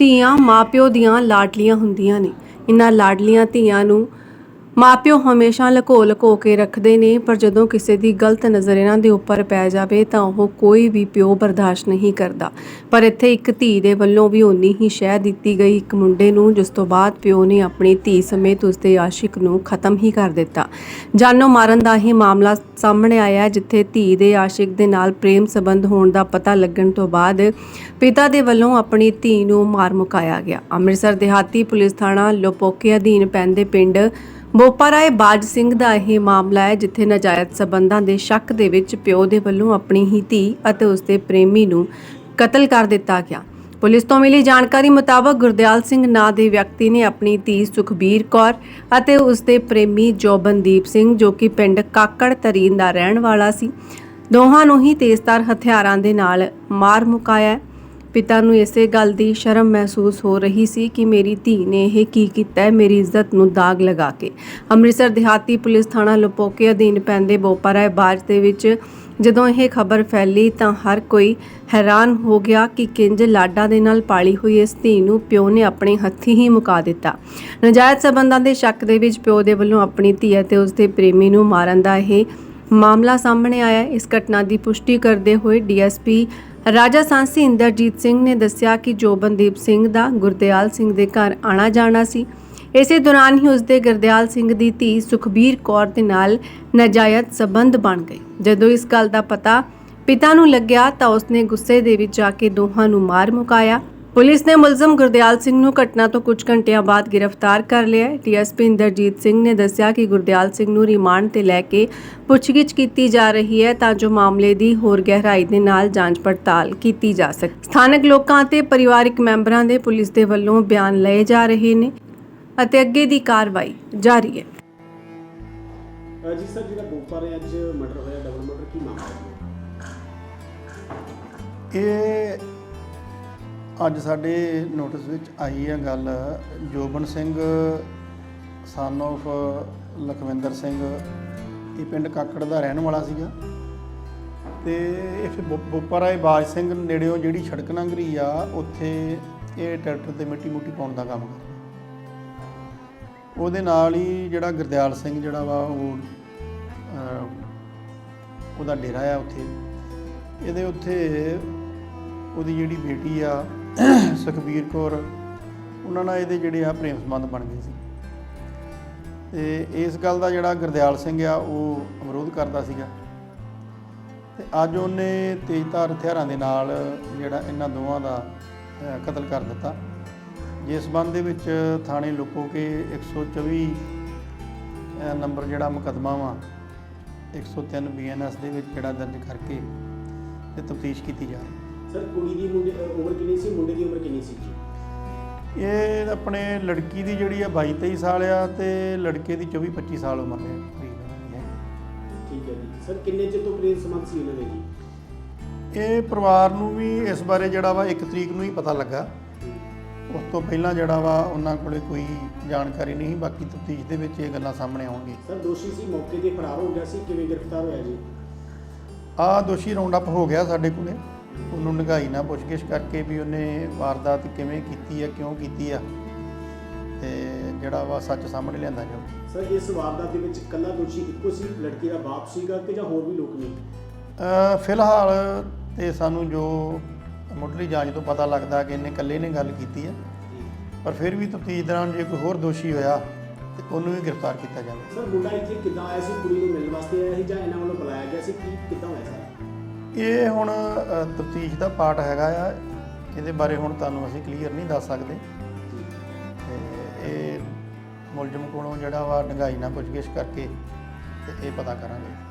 ਧੀਆਂ ਮਾਪਿਓ ਦੀਆਂ ਲਾਡਲੀਆਂ ਹੁੰਦੀਆਂ ਨੇ। ਇਹਨਾਂ ਲਾਡਲੀਆਂ ਧੀਆਂ ਨੂੰ ਮਾਪਿਓ ਹਮੇਸ਼ਾ ਲਕੋ ਲਕੋ ਕੇ ਰੱਖਦੇ ਨੇ, ਪਰ ਜਦੋਂ ਕਿਸੇ ਦੀ ਗਲਤ ਨਜ਼ਰ ਇਹਨਾਂ ਦੇ ਉੱਪਰ ਪੈ ਜਾਵੇ ਤਾਂ ਉਹ ਕੋਈ ਵੀ ਪਿਓ ਬਰਦਾਸ਼ਤ ਨਹੀਂ ਕਰਦਾ। ਪਰ ਇੱਥੇ ਇੱਕ ਧੀ ਦੇ ਵੱਲੋਂ ਵੀ ਉਨੀ ਹੀ ਸ਼ਹਿ ਦਿੱਤੀ ਗਈ ਇੱਕ ਮੁੰਡੇ ਨੂੰ, ਜਿਸ ਤੋਂ ਬਾਅਦ ਪਿਓ ਨੇ ਆਪਣੀ ਧੀ ਸਮੇਤ ਉਸਦੇ ਆਸ਼ਿਕ ਨੂੰ ਖਤਮ ਹੀ ਕਰ ਦਿੱਤਾ। ਜਾਨੋ ਮਾਰਨ ਦਾ ਇਹ ਮਾਮਲਾ ਸਾਹਮਣੇ ਆਇਆ, ਜਿੱਥੇ ਧੀ ਦੇ ਆਸ਼ਿਕ ਦੇ ਨਾਲ ਪ੍ਰੇਮ ਸੰਬੰਧ ਹੋਣ ਦਾ ਪਤਾ ਲੱਗਣ ਤੋਂ ਬਾਅਦ ਪਿਤਾ ਦੇ ਵੱਲੋਂ ਆਪਣੀ ਧੀ ਨੂੰ ਮਾਰ ਮੁਕਾਇਆ ਗਿਆ। ਅੰਮ੍ਰਿਤਸਰ ਦਿਹਾਤੀ ਪੁਲਿਸ ਥਾਣਾ ਲੋਪੋਕੇ ਅਧੀਨ ਪੈਂਦੇ ਪਿੰਡ ਬੋਪਾਰਾਏ ਬਾਜ ਸਿੰਘ ਦਾ ਇਹ ਮਾਮਲਾ ਹੈ, ਜਿੱਥੇ ਨਾਜਾਇਜ਼ ਸਬੰਧਾਂ ਦੇ ਸ਼ੱਕ ਦੇ ਵਿੱਚ ਪਿਓ ਦੇ ਵੱਲੋਂ ਆਪਣੀ ਹੀ ਧੀ ਅਤੇ ਉਸਦੇ ਪ੍ਰੇਮੀ ਨੂੰ ਕਤਲ ਕਰ ਦਿੱਤਾ ਗਿਆ। ਪੁਲਿਸ ਤੋਂ ਮਿਲੀ ਜਾਣਕਾਰੀ ਮੁਤਾਬਕ ਗੁਰਦਿਆਲ ਸਿੰਘ ਨਾਂ ਦੇ ਵਿਅਕਤੀ ਨੇ ਆਪਣੀ ਧੀ ਸੁਖਬੀਰ ਕੌਰ ਅਤੇ ਉਸਦੇ ਪ੍ਰੇਮੀ ਜੋਬਨਦੀਪ ਸਿੰਘ, ਜੋ ਕਿ ਪਿੰਡ ਕਾਕੜ ਤਰੀਨ ਦਾ ਰਹਿਣ ਵਾਲਾ ਸੀ, ਦੋਹਾਂ ਨੂੰ ਹੀ ਤੇਜ਼ਧਾਰ ਹਥਿਆਰਾਂ ਦੇ ਨਾਲ ਮਾਰ ਮੁਕਾਇਆ ਪਿਤਾ ਨੂੰ ਇਸੇ ਗੱਲ ਦੀ ਸ਼ਰਮ ਮਹਿਸੂਸ ਹੋ ਰਹੀ ਸੀ ਕਿ ਮੇਰੀ ਧੀ ਨੇ ਇਹ ਕੀ ਕੀਤਾ ਹੈ, ਮੇਰੀ ਇੱਜ਼ਤ ਨੂੰ ਦਾਗ ਲਗਾ ਕੇ। ਅੰਮ੍ਰਿਤਸਰ ਦਿਹਾਤੀ ਪੁਲਿਸ ਥਾਣਾ ਲੋਪੋਕੇ ਅਧੀਨ ਪੈਂਦੇ ਬੋਪਾਰਾਏ ਬਾਜ ਦੇ ਵਿੱਚ ਜਦੋਂ ਇਹ ਖਬਰ ਫੈਲੀ ਤਾਂ ਹਰ ਕੋਈ ਹੈਰਾਨ ਹੋ ਗਿਆ ਕਿ ਕਿੰਜ ਲਾਡਾ ਦੇ ਨਾਲ ਪਾਲੀ ਹੋਈ ਇਸ ਧੀ ਨੂੰ ਪਿਓ ਨੇ ਆਪਣੇ ਹੱਥੀਂ ਹੀ ਮੁਕਾ ਦਿੱਤਾ। ਨਜਾਇਜ਼ ਸਬੰਧਾਂ ਦੇ ਸ਼ੱਕ ਦੇ ਵਿੱਚ ਪਿਓ ਦੇ ਵੱਲੋਂ ਆਪਣੀ ਧੀ ਅਤੇ ਉਸਦੇ ਪ੍ਰੇਮੀ ਨੂੰ ਮਾਰਨ ਦਾ ਇਹ ਮਾਮਲਾ ਸਾਹਮਣੇ ਆਇਆ। ਇਸ ਘਟਨਾ ਦੀ ਪੁਸ਼ਟੀ ਕਰਦੇ ਹੋਏ ਡੀਐਸਪੀ ਰਾਜਾ ਸਾਂਸੀ ਇੰਦਰਜੀਤ ਸਿੰਘ ਨੇ ਦੱਸਿਆ ਕਿ ਜੋਬਨਦੀਪ ਸਿੰਘ ਦਾ ਗੁਰਦਿਆਲ ਸਿੰਘ ਦੇ ਘਰ ਆਣਾ ਜਾਣਾ ਸੀ, ਇਸੇ ਦੌਰਾਨ ਹੀ ਉਸਦੇ ਗੁਰਦਿਆਲ ਸਿੰਘ ਦੀ ਧੀ ਸੁਖਬੀਰ ਕੌਰ ਦੇ ਨਾਲ ਨਾਜਾਇਜ਼ ਸਬੰਧ ਬਣ ਗਏ। ਜਦੋਂ ਇਸ ਗੱਲ ਦਾ ਪਤਾ ਪਿਤਾ ਨੂੰ ਲੱਗਿਆ ਤਾਂ ਉਸਨੇ ਗੁੱਸੇ ਦੇ ਵਿੱਚ ਆ ਕੇ ਦੋਹਾਂ ਨੂੰ ਮਾਰ ਮੁਕਾਇਆ। ਪੁਲਿਸ ਨੇ ਮੁਲਜ਼ਮ ਗੁਰਦਿਆਲ ਸਿੰਘ ਨੂੰ ਘਟਨਾ ਤੋਂ ਕੁਝ ਘੰਟਿਆਂ ਬਾਅਦ ਗ੍ਰਿਫਤਾਰ ਕਰ ਲਿਆ ਹੈ। ਡੀਐਸਪੀ ਇੰਦਰਜੀਤ ਸਿੰਘ ਨੇ ਦੱਸਿਆ ਕਿ ਗੁਰਦਿਆਲ ਸਿੰਘ ਨੂੰ ਰਿਮਾਂਡ ਤੇ ਲੈ ਕੇ ਪੁੱਛਗਿੱਛ ਕੀਤੀ ਜਾ ਰਹੀ ਹੈ ਤਾਂ ਜੋ ਮਾਮਲੇ ਦੀ ਹੋਰ ਗਹਿਰਾਈ ਦੇ ਨਾਲ ਜਾਂਚ ਪੜਤਾਲ ਕੀਤੀ ਜਾ ਸਕੇ। ਸਥਾਨਕ ਲੋਕਾਂ ਅਤੇ ਪਰਿਵਾਰਕ ਮੈਂਬਰਾਂ ਦੇ ਪੁਲਿਸ ਦੇ ਵੱਲੋਂ ਬਿਆਨ ਲਏ ਜਾ ਰਹੇ ਨੇ ਅਤੇ ਅੱਗੇ ਦੀ ਕਾਰਵਾਈ ਜਾਰੀ ਹੈ। ਅਹ ਜੀ ਸਰ ਜਿਹੜਾ ਬੋਪਾਰੇ ਅੱਜ ਮਰਡਰ ਹੋਇਆ ਡਬਲ ਮਰਡਰ ਕੀ ਮਾਮਲਾ ਹੈ? ਇਹ ਅੱਜ ਸਾਡੇ ਨੋਟਿਸ ਵਿੱਚ ਆਈ ਹੈ ਗੱਲ ਜੋਬਨ ਸਿੰਘ ਸਨ of ਲਖਵਿੰਦਰ ਸਿੰਘ, ਇਹ ਪਿੰਡ ਕਾਕੜ ਦਾ ਰਹਿਣ ਵਾਲਾ ਸੀਗਾ। ਤੇ ਇਹ ਫਿਰ ਬੋ- ਬਾਜ ਸਿੰਘ ਨੇੜਿਓਂ ਜਿਹੜੀ ਸੜਕ ਲੰਘ ਆ, ਉੱਥੇ ਇਹ ਟਰੈਕਟਰ ਤੇ ਮਿੱਟੀ ਮੁੱਟੀ ਪਾਉਣ ਦਾ ਕੰਮ ਕਰਦਾ। ਉਹਦੇ ਨਾਲ ਹੀ ਜਿਹੜਾ ਗੁਰਦਿਆਲ ਸਿੰਘ ਜਿਹੜਾ ਵਾ, ਉਹ ਉਹਦਾ ਡੇਰਾ ਆ ਉੱਥੇ। ਇਹਦੇ ਉੱਥੇ ਉਹਦੀ ਜਿਹੜੀ ਬੇਟੀ ਆ ਸੁਖਬੀਰ ਕੌਰ ਉਹਨਾਂ ਨਾਲ ਇਹਦੇ ਜਿਹੜੇ ਆ ਪ੍ਰੇਮ ਸੰਬੰਧ ਬਣ ਗਏ ਸੀ। ਤੇ ਇਸ ਗੱਲ ਦਾ ਜਿਹੜਾ ਗੁਰਦਿਆਲ ਸਿੰਘ ਆ ਉਹ ਵਿਰੋਧ ਕਰਦਾ ਸੀਗਾ। ਤੇ ਅੱਜ ਉਹਨੇ ਤੇਜ਼ਧਾਰ ਹਥਿਆਰਾਂ ਦੇ ਨਾਲ ਜਿਹੜਾ ਇਹਨਾਂ ਦੋਵਾਂ ਦਾ ਕਤਲ ਕਰ ਦਿੱਤਾ। ਜਿਸ ਸੰਬੰਧ ਦੇ ਵਿੱਚ ਥਾਣੇ ਲੁਕੋ ਕੇ 124 ਅਹ, ਨੰਬਰ ਜਿਹੜਾ ਮੁਕੱਦਮਾ ਵਾ 103 ਬੀਐਨਐਸ ਦੇ ਵਿੱਚ ਜਿਹੜਾ ਦਰਜ ਕਰਕੇ ਤੇ ਤਫਤੀਸ਼ ਕੀਤੀ ਜਾ ਰਹੀ ਹੈ। ਸਰ ਕੁੜੀ ਦੀ ਮੁੰਡੇ ਉਮਰ ਕਿੰਨੀ ਸੀ? ਮੁੰਡੇ ਦੀ ਉਮਰ ਕਿੰਨੀ ਸੀ? ਜੀ ਇਹ ਆਪਣੇ ਲੜਕੀ ਦੀ ਜਿਹੜੀ ਆ 22 23 ਸਾਲ ਆ ਤੇ ਲੜਕੇ ਦੀ 24 25 ਸਾਲ ਉਮਰ ਹੈ। ਠੀਕ ਹੈ ਜੀ। ਸਰ ਕਿੰਨੇ ਚਿਰ ਤੋਂ ਪ੍ਰੇਮ ਸੰਬੰਧ ਸੀ ਇਹਨਾਂ ਦੇ ਜੀ? ਇਹ ਪਰਿਵਾਰ ਨੂੰ ਵੀ ਇਸ ਬਾਰੇ ਜਿਹੜਾ ਵਾ 1 ਤਰੀਕ ਨੂੰ ਹੀ ਪਤਾ ਲੱਗਾ। ਉਸ ਤੋਂ ਪਹਿਲਾਂ ਜਿਹੜਾ ਵਾ ਉਹਨਾਂ ਕੋਲੇ ਕੋਈ ਜਾਣਕਾਰੀ ਨਹੀਂ ਬਾਕੀ ਤਫਤੀਸ਼ ਦੇ ਵਿੱਚ ਇਹ ਗੱਲਾਂ ਸਾਹਮਣੇ ਆਉਣਗੀਆਂ। ਸਰ ਦੋਸ਼ੀ ਸੀ ਮੌਕੇ ਤੇ ਫਰਾਰ ਹੋ ਗਿਆ ਸੀ ਕਿਵੇਂ ਗ੍ਰਿਫਤਾਰ ਹੋਇਆ ਜੀ? ਆ ਦੋਸ਼ੀ ਰਾਉਂਡ ਅਪ ਹੋ ਗਿਆ ਸਾਡੇ ਕੋਲੇ। ਉਹਨੂੰ ਨਿਗਾਈ ਨਾਲ ਪੁੱਛਗਿੱਛ ਕਰਕੇ ਵੀ ਉਹਨੇ ਵਾਰਦਾਤ ਕਿਵੇਂ ਕੀਤੀ ਆ ਕਿਉਂ ਕੀਤੀ ਆ ਤੇ ਜਿਹੜਾ ਵਾ ਸੱਚ ਸਾਹਮਣੇ ਲਿਆਂਦਾ ਜਾਊ ਸਰ ਇਸ ਵਾਰਦਾਤ ਦੇ ਵਿੱਚ ਇਕੱਲਾ ਦੋਸ਼ੀ ਇੱਕੋ ਸੀ ਲੜਕੀ ਦਾ ਬਾਪ ਸੀਗਾ ਕਿ ਜਾਂ ਹੋਰ ਵੀ ਲੋਕ ਨੇ? ਅ, ਫਿਲਹਾਲ ਤੇ ਸਾਨੂੰ ਜੋ ਮੁੱਢਲੀ ਜਾਂਚ ਤੋਂ ਪਤਾ ਲੱਗਦਾ ਕਿ ਇਹਨੇ ਇਕੱਲੇ ਨੇ ਗੱਲ ਕੀਤੀ ਹੈ ਪਰ ਫਿਰ ਵੀ ਤਫਤੀਸ਼ ਦੌਰਾਨ ਜੇ ਕੋਈ ਹੋਰ ਦੋਸ਼ੀ ਹੋਇਆ ਤੇ ਉਹਨੂੰ ਵੀ ਗ੍ਰਿਫਤਾਰ ਕੀਤਾ ਜਾਵੇ। ਸਰ ਮੁੰਡਾ ਇੱਥੇ ਕਿੱਦਾਂ ਆਇਆ ਸੀ? ਕੁੜੀ ਨੂੰ ਮਿਲਣ ਵਾਸਤੇ ਆਇਆ ਸੀ ਜਾਂ ਇਹਨਾਂ ਵੱਲੋਂ ਬੁਲਾਇਆ ਗਿਆ ਸੀ? ਕੀ ਕਿੱਦਾਂ ਹੋਇਆ ਸਰ? ਇਹ ਹੁਣ ਤਫਤੀਸ਼ ਦਾ ਪਾਰਟ ਹੈਗਾ ਆ। ਇਹਦੇ ਬਾਰੇ ਹੁਣ ਤੁਹਾਨੂੰ ਅਸੀਂ ਕਲੀਅਰ ਨਹੀਂ ਦੱਸ ਸਕਦੇ। ਤੇ ਇਹ ਮੁਲਜ਼ਮ ਕੋਲੋਂ ਜਿਹੜਾ ਵਾ ਡੰਗਾਈ ਨਾਲ ਪੁੱਛਗਿੱਛ ਕਰਕੇ ਤੇ ਇਹ ਪਤਾ ਕਰਾਂਗੇ।